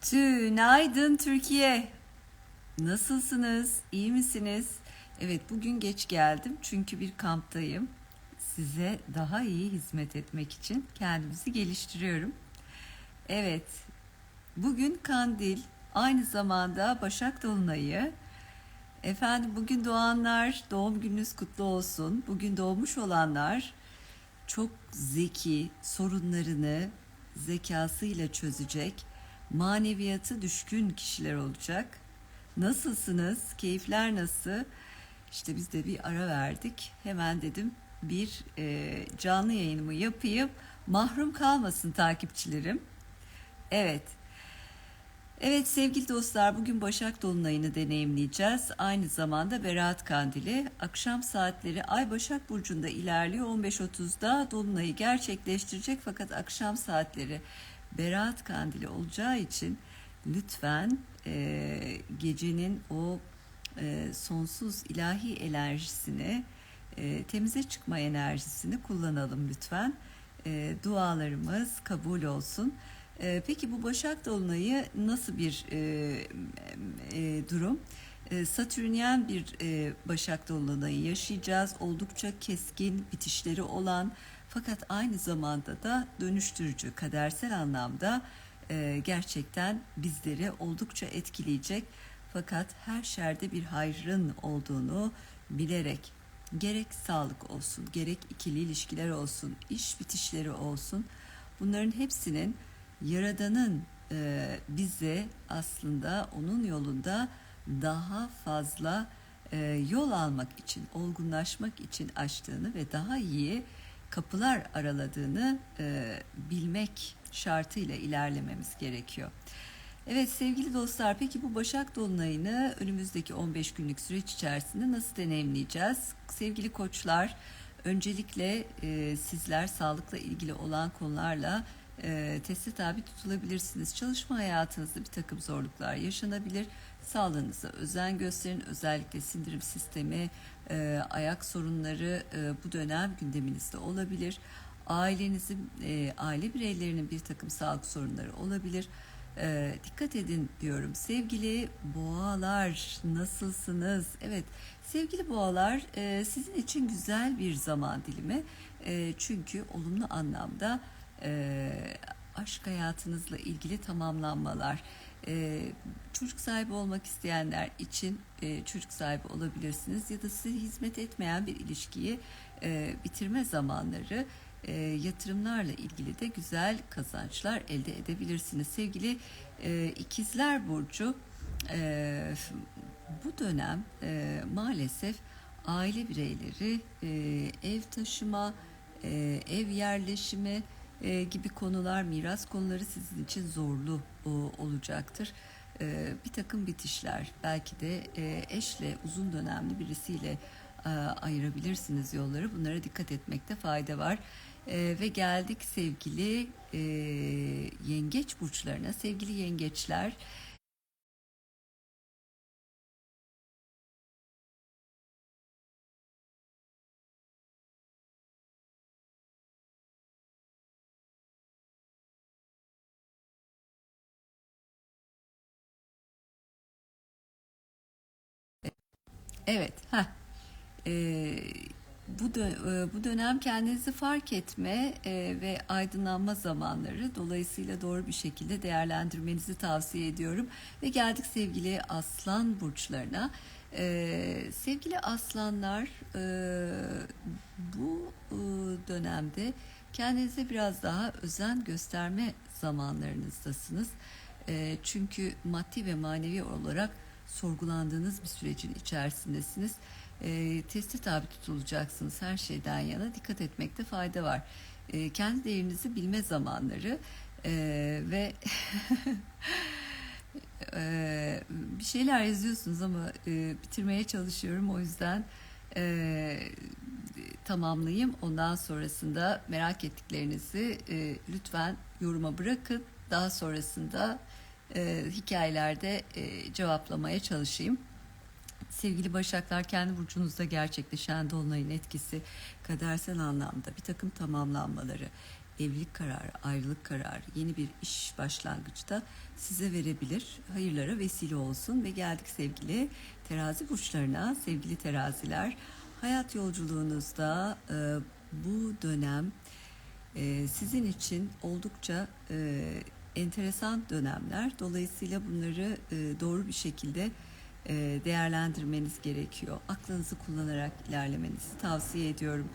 Tünaydın Türkiye. Nasılsınız? İyi misiniz? Evet bugün geç geldim çünkü bir kamptayım. Size daha iyi hizmet etmek için kendimizi geliştiriyorum. Evet, bugün Kandil, aynı zamanda Başak Dolunay'ı. Efendim bugün doğanlar doğum gününüz kutlu olsun. Bugün doğmuş olanlar çok zeki, sorunlarını zekasıyla çözecek, maneviyatı düşkün kişiler olacak. Nasılsınız? Keyifler nasıl? İşte biz de bir ara verdik. Hemen dedim bir e, canlı yayınımı yapayım. Mahrum kalmasın takipçilerim. Evet. Evet sevgili dostlar bugün Başak Dolunay'ını deneyimleyeceğiz. Aynı zamanda Berat Kandili. Akşam saatleri Ay Başak Burcu'nda ilerliyor. 15.30'da Dolunay'ı gerçekleştirecek fakat akşam saatleri Berat Kandili olacağı için lütfen e, gecenin o e, sonsuz ilahi enerjisini, e, temize çıkma enerjisini kullanalım lütfen. E, dualarımız kabul olsun. E, peki bu Başak Dolunay'ı nasıl bir e, e, durum? E, Satürnyen bir e, Başak Dolunay'ı yaşayacağız. Oldukça keskin bitişleri olan fakat aynı zamanda da dönüştürücü, kadersel anlamda e, gerçekten bizleri oldukça etkileyecek. Fakat her şerde bir hayrın olduğunu bilerek gerek sağlık olsun, gerek ikili ilişkiler olsun, iş bitişleri olsun bunların hepsinin Yaradan'ın e, bize aslında onun yolunda daha fazla e, yol almak için, olgunlaşmak için açtığını ve daha iyi kapılar araladığını e, bilmek şartıyla ilerlememiz gerekiyor. Evet sevgili dostlar peki bu Başak Dolunay'ını önümüzdeki 15 günlük süreç içerisinde nasıl deneyimleyeceğiz? Sevgili koçlar öncelikle e, sizler sağlıkla ilgili olan konularla e, teste tabi tutulabilirsiniz. Çalışma hayatınızda bir takım zorluklar yaşanabilir. Sağlığınıza özen gösterin. Özellikle sindirim sistemi, e, ayak sorunları e, bu dönem gündeminizde olabilir. Ailenizin, e, aile bireylerinin bir takım sağlık sorunları olabilir. E, dikkat edin diyorum. Sevgili boğalar nasılsınız? Evet sevgili boğalar e, sizin için güzel bir zaman dilimi. E, çünkü olumlu anlamda e, aşk hayatınızla ilgili tamamlanmalar. E, çocuk sahibi olmak isteyenler için e, çocuk sahibi olabilirsiniz ya da size hizmet etmeyen bir ilişkiyi e, bitirme zamanları e, yatırımlarla ilgili de güzel kazançlar elde edebilirsiniz. Sevgili e, ikizler burcu bu dönem maalesef aile bireyleri ev taşıma, ev yerleşimi e, gibi konular, miras konuları sizin için zorlu o, olacaktır. E, bir takım bitişler, belki de e, eşle uzun dönemli birisiyle e, ayırabilirsiniz yolları. Bunlara dikkat etmekte fayda var. E, ve geldik sevgili e, yengeç burçlarına. Sevgili yengeçler, evet, ha. Bu dö- e, bu dönem kendinizi fark etme e, ve aydınlanma zamanları dolayısıyla doğru bir şekilde değerlendirmenizi tavsiye ediyorum. Ve geldik sevgili aslan burçlarına. E, sevgili aslanlar bu dönemde kendinize biraz daha özen gösterme zamanlarınızdasınız. Çünkü maddi ve manevi olarak sorgulandığınız bir sürecin içerisindesiniz e, testi tabi tutulacaksınız her şeyden yana dikkat etmekte fayda var. E, kendi değerinizi bilme zamanları e, ve e, bir şeyler yazıyorsunuz ama e, bitirmeye çalışıyorum o yüzden e, tamamlayayım. Ondan sonrasında merak ettiklerinizi e, lütfen yoruma bırakın. Daha sonrasında e, hikayelerde e, cevaplamaya çalışayım. Sevgili Başaklar kendi burcunuzda gerçekleşen dolunayın etkisi kadersel anlamda bir takım tamamlanmaları, evlilik kararı, ayrılık kararı, yeni bir iş başlangıcı da size verebilir. Hayırlara vesile olsun ve geldik sevgili terazi burçlarına, sevgili teraziler. Hayat yolculuğunuzda e, bu dönem e, sizin için oldukça e, enteresan dönemler. Dolayısıyla bunları e, doğru bir şekilde e, değerlendirmeniz gerekiyor. Aklınızı kullanarak ilerlemenizi tavsiye ediyorum.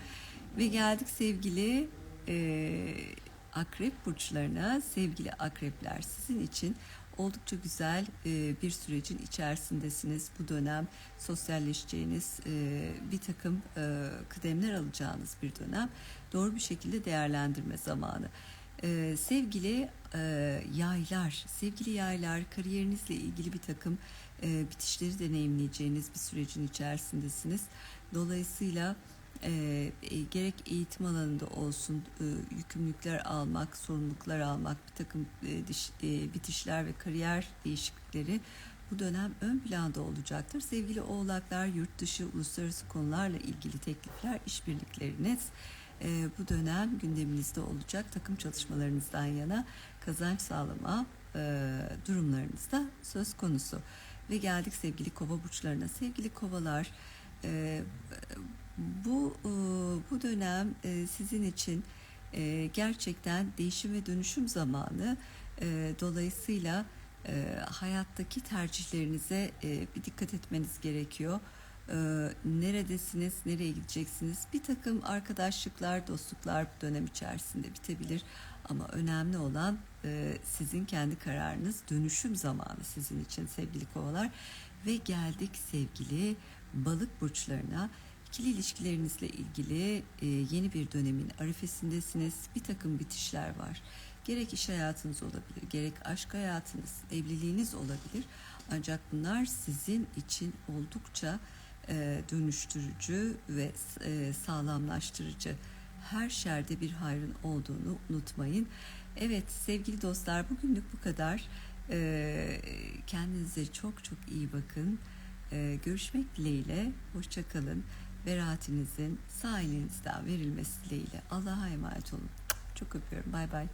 Ve geldik sevgili e, akrep burçlarına. Sevgili akrepler sizin için oldukça güzel bir sürecin içerisindesiniz. Bu dönem sosyalleşeceğiniz, bir takım e, kıdemler alacağınız bir dönem. Doğru bir şekilde değerlendirme zamanı. E, sevgili e, yaylar, sevgili yaylar kariyerinizle ilgili bir takım e, bitişleri deneyimleyeceğiniz bir sürecin içerisindesiniz. Dolayısıyla e, e, gerek eğitim alanında olsun e, yükümlülükler almak, sorumluluklar almak, bir takım e, diş, e, bitişler ve kariyer değişiklikleri bu dönem ön planda olacaktır. Sevgili oğlaklar, yurt dışı, uluslararası konularla ilgili teklifler, işbirlikleriniz e, bu dönem gündeminizde olacak. Takım çalışmalarınızdan yana kazanç sağlama e, durumlarınız da söz konusu. Ve geldik sevgili kova burçlarına. Sevgili kovalar, e, bu e, bu dönem e, sizin için e, gerçekten değişim ve dönüşüm zamanı. E, dolayısıyla e, hayattaki tercihlerinize e, bir dikkat etmeniz gerekiyor. E, neredesiniz, nereye gideceksiniz? Bir takım arkadaşlıklar, dostluklar bu dönem içerisinde bitebilir. Ama önemli olan e, sizin kendi kararınız, dönüşüm zamanı sizin için sevgili kovalar. Ve geldik sevgili balık burçlarına. İkili ilişkilerinizle ilgili e, yeni bir dönemin arifesindesiniz. Bir takım bitişler var. Gerek iş hayatınız olabilir, gerek aşk hayatınız, evliliğiniz olabilir. Ancak bunlar sizin için oldukça e, dönüştürücü ve e, sağlamlaştırıcı. Her şerde bir hayrın olduğunu unutmayın. Evet sevgili dostlar bugünlük bu kadar. E, kendinize çok çok iyi bakın. Görüşmek dileğiyle. Hoşçakalın. Beratinizin sağ elinizden verilmesi dileğiyle. Allah'a emanet olun. Çok öpüyorum. Bay bay.